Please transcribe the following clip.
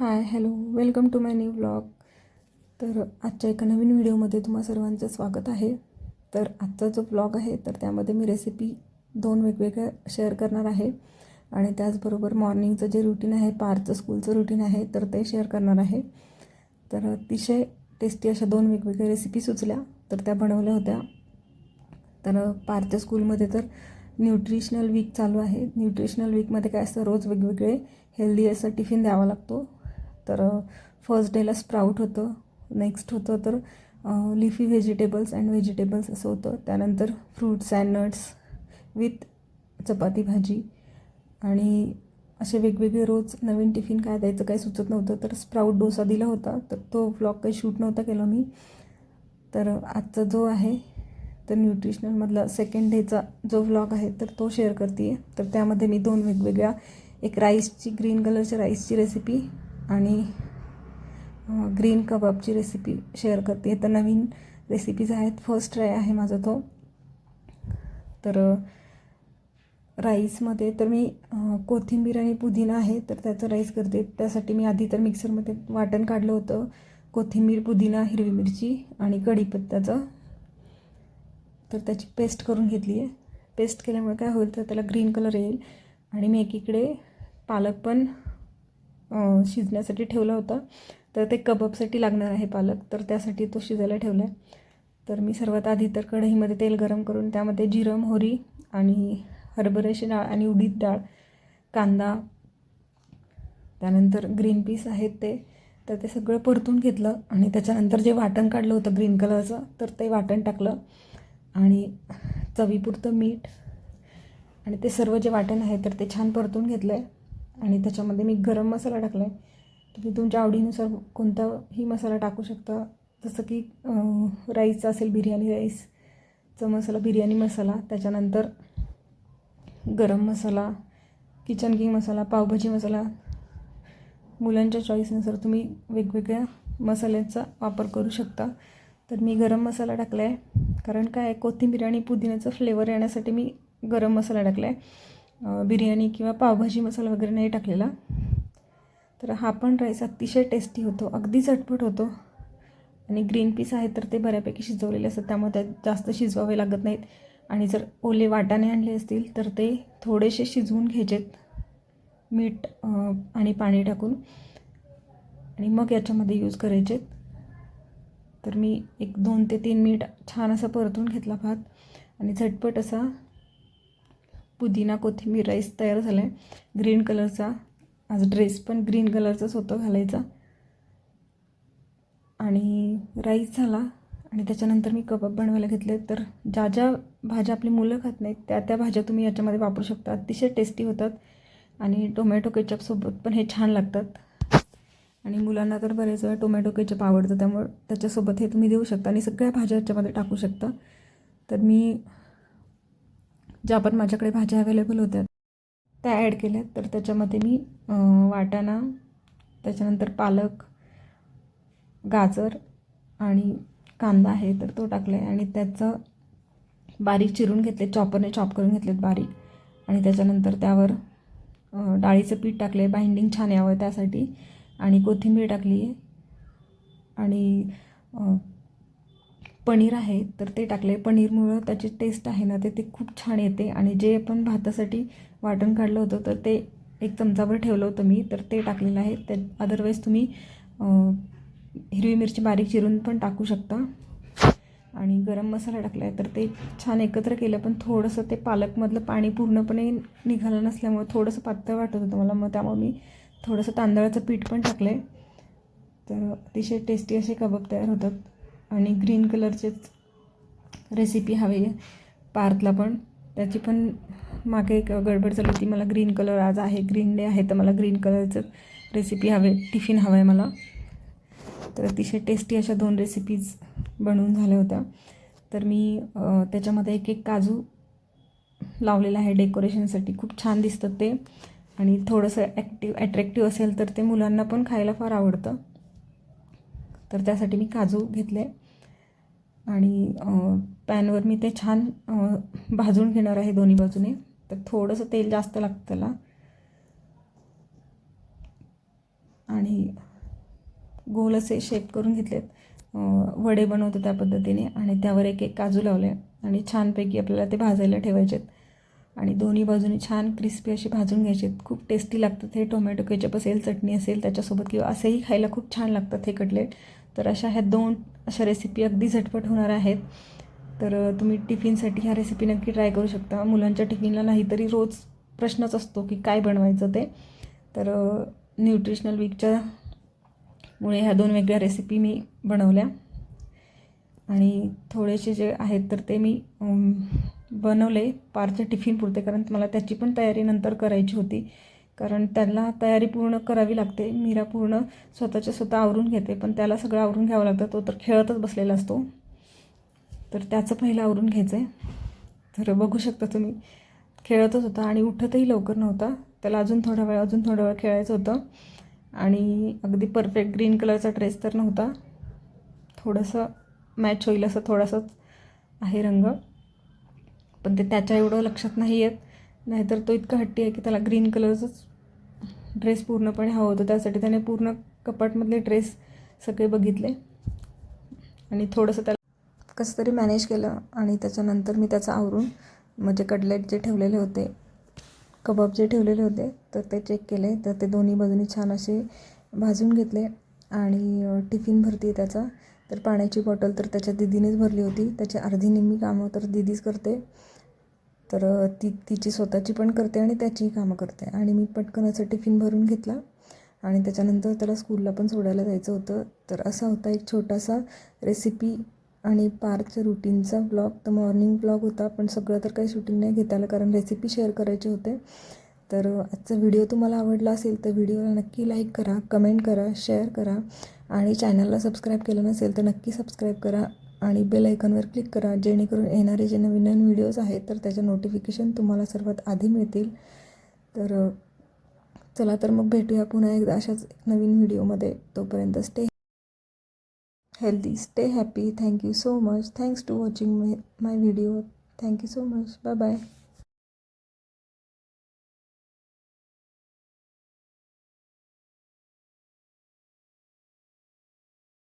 Hi hello welcome to my new blog. तर आजच्या एका नवीन व्हिडिओमध्ये तुम्हा सर्वांचं स्वागत आहे. तर आजचा जो ब्लॉग आहे तर त्यामध्ये मी रेसिपी दोन वेगवेगळ्या शेअर करणार आहे. आणि त्याचबरोबर मॉर्निंगचं जे रुटीन आहे पारचं स्कूलचं रुटीन आहे तर ते शेअर करणार आहे. तर अतिशय टेस्टी अशा दोन वेगवेगळ्या रेसिपी सुचल्या तर त्या बनवल्या होत्या. तर पारच्या स्कूलमध्ये तर न्यूट्रिशनल वीक चालू आहे. न्यूट्रिशनल वीकमध्ये काय असतं रोज वेगवेगळे हेल्दी असं टिफिन द्यावा लागतो. तर फर्स्ट डेला स्प्राऊट होतं नेक्स्ट होतं तर लिफी व्हेजिटेबल्स अँड व्हेजिटेबल्स असं होतं. त्यानंतर fruits and nuts with chapati भाजी आणि असे वेगवेगळे रोज नवीन टिफिन काय द्यायचं काही सुचत नव्हतं. तर स्प्राऊट डोसा दिला होता तर तो व्लॉग काही शूट नव्हता केला मी. तर आजचा जो आहे तर न्यूट्रिशनलमधला सेकंड डेचा जो व्लॉग आहे तर तो शेअर करते आहे तर त्यामध्ये मी दोन वेगवेगळ्या एक राईसची ग्रीन कलरच्या राईसची रेसिपी आणि ग्रीन कबाबची रेसिपी शेअर करते. तर नवीन रेसिपीज आहेत. फर्स्ट ट्राय आहे माझा तो. तर राईसमध्ये तर मी कोथिंबीर आणि पुदिना आहे तर त्याचं राईस करते. त्यासाठी मी आधी तर मिक्सरमध्ये वाटण काढलं होतं. कोथिंबीर पुदिना हिरवी मिरची आणि कढीपत्त्याचं. तर त्याची पेस्ट करून घेतली आहे. पेस्ट केल्यामुळे काय होईल तर त्याला ग्रीन कलर येईल. आणि मी एकीकडे पालक पण शिजण्यासाठी ठेवला होता. तर ते कबाबसाठी लागणार आहे पालक तर त्यासाठी तो शिजायला ठेवला आहे तर मी सर्वात आधी तर कढईमध्ये तेल गरम करून त्यामध्ये जिरं मोहरी आणि हरभऱ्याची डाळ आणि उडीद डाळ कांदा त्यानंतर ग्रीन पीस आहेत ते तर ते सगळं परतून घेतलं आणि त्याच्यानंतर जे वाटण काढलं होतं ग्रीन कलरचं तर ते वाटण टाकलं आणि चवीपुरतं मीठ आणि ते सर्व जे वाटण आहे तर ते छान परतून घेतलं आहे आणि त्याच्यामध्ये मी गरम मसाला टाकला आहे तुम्ही तुमच्या आवडीनुसार कोणताही मसाला टाकू शकता. जसं की राईसचा असेल बिर्याणी राईसचा मसाला बिर्याणी मसाला त्याच्यानंतर गरम मसाला किचन किंग मसाला पावभाजी मसाला. मुलांच्या चॉईसनुसार तुम्ही वेगवेगळ्या मसाल्यांचा वापर करू शकता. तर मी गरम मसाला टाकला आहे कारण काय आहे कोथिंबीर आणि पुदिन्याचं फ्लेवर येण्यासाठी मी गरम मसाला टाकला आहे बिर्याणी किंवा पावभाजी मसाला वगैरे नाही टाकलेला. तर हा पण राईस अतिशय टेस्टी होतो अगदी झटपट होतो. आणि ग्रीन पीस आहे तर ते बऱ्यापैकी शिजवलेले असतात त्यामुळे त्यात जास्त शिजवावे लागत नाहीत. आणि जर ओले वाटाणे आणले असतील तर ते थोडेसे शिजवून घ्यायचेत. मीठ आणि पाणी टाकून. आणि मग याच्यामध्ये यूज करायचेत. तर मी एक दोन ते तीन मिनिट छान असा परतून घेतला भात. आणि झटपट असा पुदिना कोथिंबीर राईस तयार झाला आहे ग्रीन कलरचा आज ड्रेस पण ग्रीन कलरचाच होतं घालायचा. आणि राईस झाला. आणि त्याच्यानंतर मी कबाब बनवायला घेतले. तर ज्या ज्या भाज्या आपली मुलं खात नाहीत त्या त्या भाज्या तुम्ही याच्यामध्ये वापरू शकता. अतिशय टेस्टी होतात. आणि टोमॅटो केचपसोबत पण हे छान लागतात. आणि मुलांना तर बरेच वेळा टोमॅटो केचप आवडतं. त्यामुळे त्याच्यासोबत हे तुम्ही देऊ शकता. आणि सगळ्या भाज्या याच्यामध्ये टाकू शकता. तर मी ज्या पण माझ्याकडे भाज्या अवेलेबल होत्या त्या ॲड केल्या. तर त्याच्यामध्ये मी वाटाणा त्याच्यानंतर पालक गाजर आणि कांदा आहे तर तो टाकला आहे आणि त्याचं बारीक चिरून घेतले चॉपरने चॉप करून घेतलेत बारीक. आणि त्याच्यानंतर त्यावर डाळीचं पीठ टाकले बाइंडिंग छान यावं त्यासाठी. आणि कोथिंबीर टाकली आहे आणि पनीर आहे तर ते टाकले पनीरमुळं त्याची टेस्ट आहे ना ते ते खूप छान येते. आणि जे आपण भातासाठी वाटण काढलं होतं तर ते एक चमचावर ठेवलं होतं मी तर ते टाकलेलं आहे. त्या अदरवाईज तुम्ही हिरवी मिरची बारीक चिरून पण टाकू शकता. आणि गरम मसाला टाकला आहे तर ते छान एकत्र केलं पण थोडंसं ते पालकमधलं पाणी पूर्णपणे निघालं नसल्यामुळे थोडंसं पातळ वाटत होतं मला. मग त्यामुळे मी थोडंसं तांदळाचं पीठ पण टाकलं आहे तर अतिशय टेस्टी असे कबाब तयार होतात. आणि ग्रीन कलरचेच रेसिपी हवी आहे. पार्थला पण. त्याची पण मागे एक गडबड झाली होती. मला ग्रीन कलर आज आहे. ग्रीन डे आहे तर मला ग्रीन कलरचं रेसिपी हवे टिफिन हवं आहे मला. तर अतिशय टेस्टी अशा दोन रेसिपीज बनवून झाल्या होत्या. तर मी त्याच्यामध्ये एक एक काजू लावलेला आहे डेकोरेशनसाठी खूप छान दिसतं ते. आणि थोडंसं ॲक्टिव ॲट्रॅक्टिव्ह असेल तर ते मुलांना पण खायला फार आवडतं. तर त्यासाठी मी काजू घेतले. आणि पॅनवर मी ते छान भाजून घेणार आहे दोन्ही बाजूने. तर थोडंसं तेल जास्त लागतं त्याला. आणि गोल असे शेप करून घेतलेत. वडे बनवतो त्या पद्धतीने आणि त्यावर एक एक काजू लावले आणि छानपैकी आपल्याला ते भाजायला ठेवायचेत. आणि दोन्ही बाजूने छान क्रिस्पी अशी भाजून घ्यायचे खूप टेस्टी लागतात हे. टोमॅटो केचप असेल चटणी असेल त्याच्यासोबत किंवा असेही खायला खूप छान लागतात हे कटलेट. तर अशा ह्या दोन अशा रेसिपी अगदी झटपट होणार आहेत. तर तुम्ही टिफिनसाठी ह्या रेसिपी नक्की ट्राय करू शकता. मुलांच्या टिफिनला नाहीतरी रोज प्रश्नच असतो की काय बनवायचं ते. तर न्यूट्रिशनल वीकच्या मुळे ह्या दोन वेगळ्या रेसिपी मी बनवल्या. आणि थोडेसे जे आहेत तर ते मी बनवले. पारच्या टिफिन पुरते कारण मला त्याची पण तयारी नंतर करायची होती. कारण त्याला तयारी पूर्ण करावी लागते. मीरा पूर्ण स्वतःच्या स्वतः आवरून घेते पण त्याला सगळं आवरून घ्यावं लागतं. तो तर खेळतच बसलेला असतो. तर त्याचं पहिलं आवरून घ्यायचं आहे तर बघू शकता तुम्ही. खेळतच होता आणि उठतही लवकर नव्हता. त्याला अजून थोडा वेळ अजून थोडा वेळ खेळायचं होतं. आणि अगदी परफेक्ट ग्रीन कलरचा ड्रेस तर नव्हता. थोडंसं मॅच होईल असं थोडासाच आहे रंग. पण ते त्याच्या एवढं लक्षात नाही येत. नाहीतर तो इतका हट्टी आहे की त्याला ग्रीन कलरचंच ड्रेस पूर्णपणे हवं होतं. त्यासाठी त्याने पूर्ण कपाटमधले ड्रेस सगळे बघितले. आणि थोडंसं त्याला कसं तरी मॅनेज केलं आणि त्याच्यानंतर मी त्याचं आवरून म्हणजे कटलेट जे ठेवलेले होते कबाब जे ठेवलेले होते तर ते चेक केले. तर ते दोन्ही बाजूनी छान असे भाजून घेतले आणि टिफिन भरती त्याचा. तर पाण्याची बॉटल तर त्याच्या दिदीनेच भरली होती. त्याची अर्धी निम्मी कामं तर दिदीच करते. तर ती तिची स्वतःची पण करते आणि त्याचीही कामं करते. आणि मी पटकन असं टिफिन भरून घेतला आणि त्याच्यानंतर त्याला स्कूलला पण सोडायला जायचं होतं. तर असा होता एक छोटासा रेसिपी आणि पारच्या रुटीनचा ब्लॉग तर मॉर्निंग ब्लॉग होता पण सगळं तर काही शूटिंग नाही घेता आलं कारण रेसिपी शेअर करायचे होते. तर आजचा व्हिडिओ तुम्हाला आवडला असेल तर व्हिडिओला नक्की लाईक करा कमेंट करा शेअर करा. आणि चॅनलला सबस्क्राईब केलं नसेल तर नक्की सबस्क्राईब करा. आणि बेल आयकॉनवर क्लिक करा. जेणेकरून येणारे जे नवीन नवीन व्हिडिओज आहेत तर त्याच्या नोटिफिकेशन तुम्हाला सर्वात आधी मिळतील. तर चला तर मग भेटूया पुन्हा एकदा अशाच नवीन व्हिडिओमध्ये तोपर्यंत stay healthy stay happy thank you so much thanks to watching may my video thank you so much bye bye